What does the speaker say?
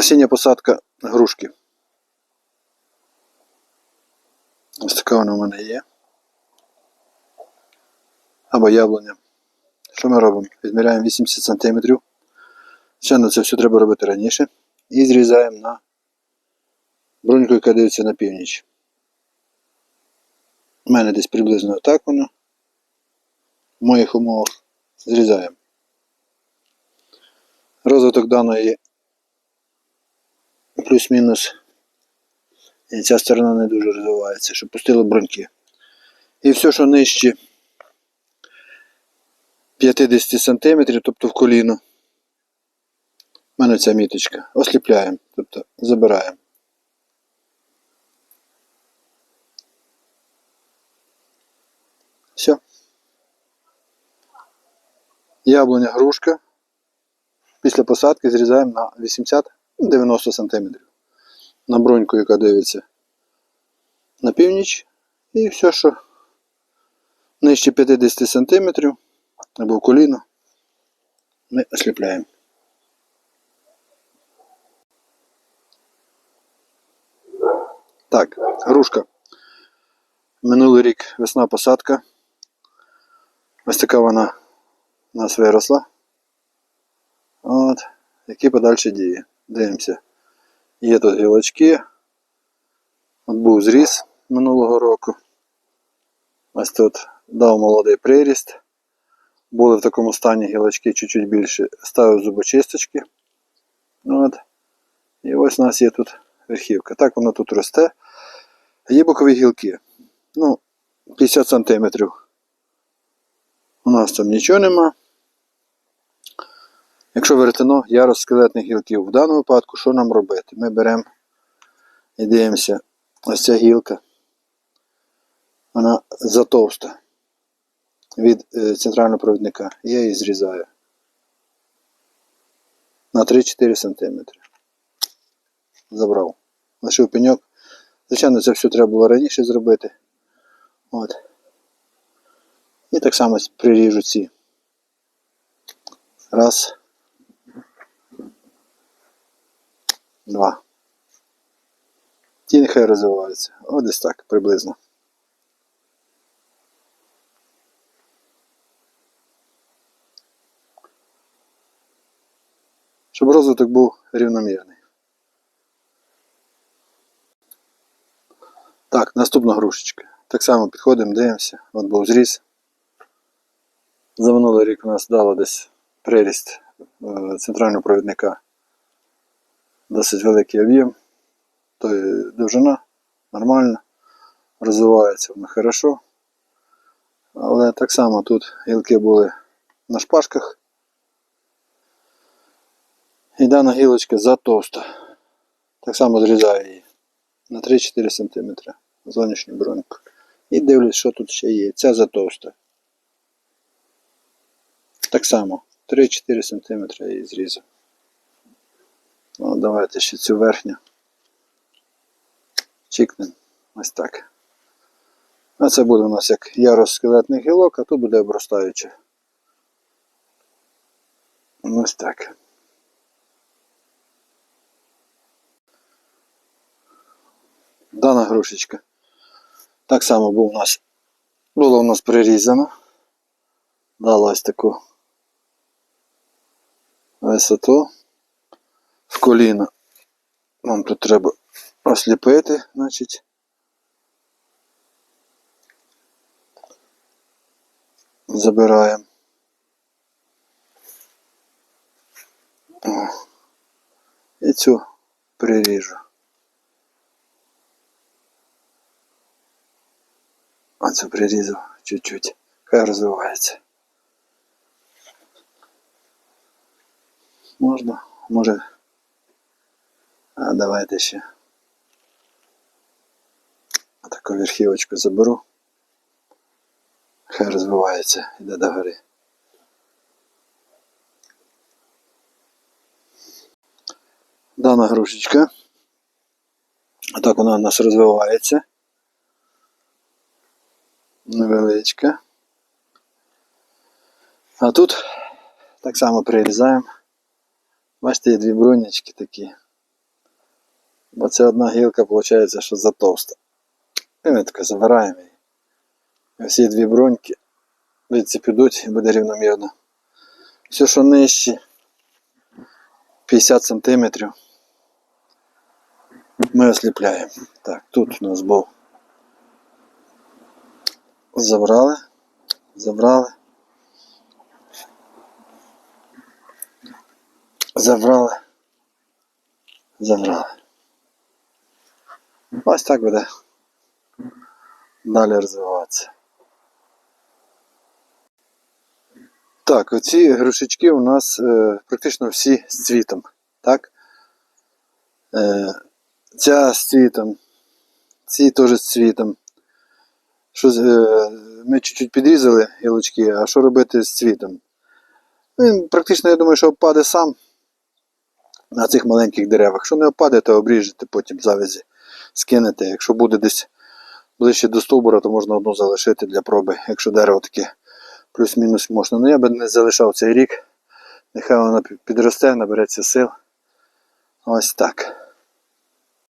осіння посадка грушки. Ось така вона в мене є. Або яблуня. Що ми робимо? Відміряємо 80 см. Звичайно, це все треба робити раніше. І зрізаємо на броньку, яка дивиться на північ. У мене десь приблизно так воно. В моїх умовах зрізаємо. Розвиток даної плюс-мінус. І ця сторона не дуже розвивається, щоб пустило броньки. І все, що нижче 50 см, тобто в коліно. У мене ця міточка. Осліпляємо, тобто забираємо. Все. Яблуня грушка. Після посадки зрізаємо на 80-90 см. На броньку, яка дивиться на північ. І все, що нижче 50 см або коліно, ми осліпляємо. Так, грушка. Минулий рік весна посадка. Ось така вона у нас виросла. От. Які подальші дії. Дивимося. Є тут гілочки. От був зріз минулого року. Ось тут дав молодий приріст. Були в такому стані гілочки чуть-чуть більше. Ставив зубочисточки. От. І ось у нас є тут верхівка. Так воно тут росте. Є бокові гілки. Ну, 50 см. У нас там нічого нема. Якщо веретено ярус скелетних гілків, в даному випадку що нам робити? Ми беремо і дивимося, ось ця гілка. Вона затовста від е, центрального провідника. Я її зрізаю на 3-4 см. Забрав. Лишив пеньок. Звичайно, це все треба було раніше зробити. От. І так само приріжу ці. Раз. Два. Ті нехай розвиваються. Ось десь так приблизно. Щоб розвиток був рівномірний. Так, наступна грушечка. Так само підходимо, дивимося. От був зріз. За минулий рік у нас дало десь приріст е, центрального провідника. Досить великий об'єм. То є довжина нормальна. Розвивається вона хорошо. Але так само тут гілки були на шпажках. І дана гілочка затовста. Так само зрізаю її на 3-4 см зовнішню броньку. І дивлюсь, що тут ще є. Ця затовста. Так само 3-4 см її зрізав. Ну, давайте ще цю верхню. Чікнемо. Ось так. А це буде у нас як ярус скелетних гілок, а тут буде обростаюче. Ось так. Дана грушечка. Так само був у нас, було у нас прирізано. Дала ось таку висоту в коліно. Нам тут треба осліпити, значить. Забираємо. О. І цю приріжу. А цю прирізав чуть-чуть. Хай розвивається. Можна, може. А давайте ще. Таку верхівочку заберу. Хай розвивається, іде до гори. Дана грушечка. Так вона у нас розвивається. Невеличка. А тут так само прирізаємо. Бачите, є дві бронячки такі. Бо це одна гілка, виходить, що затовста. І ми таке забираємо її. Всі дві бруньки підуть і буде рівномірно. Все, що нижче 50 см. Ми осліпляємо. Так, тут у нас був. Забрали. Забрали. Забрали. Забрали. Ось так буде далі розвиватися. Так, оці грушечки у нас е, практично всі з цвітом. Так? Е, ця з цвітом, ці теж з цвітом. Що, е, ми чуть-чуть підрізали гілочки, а що робити з цвітом? Він практично, я думаю, що впаде сам на цих маленьких деревах. Якщо не впаде, то обріжете потім завязі, скинете. Якщо буде десь ближче до стовбура, то можна одну залишити для проби, якщо дерево таке плюс-мінус можна. Ну я би не залишав цей рік. Нехай воно підросте, набереться сил. Ось так.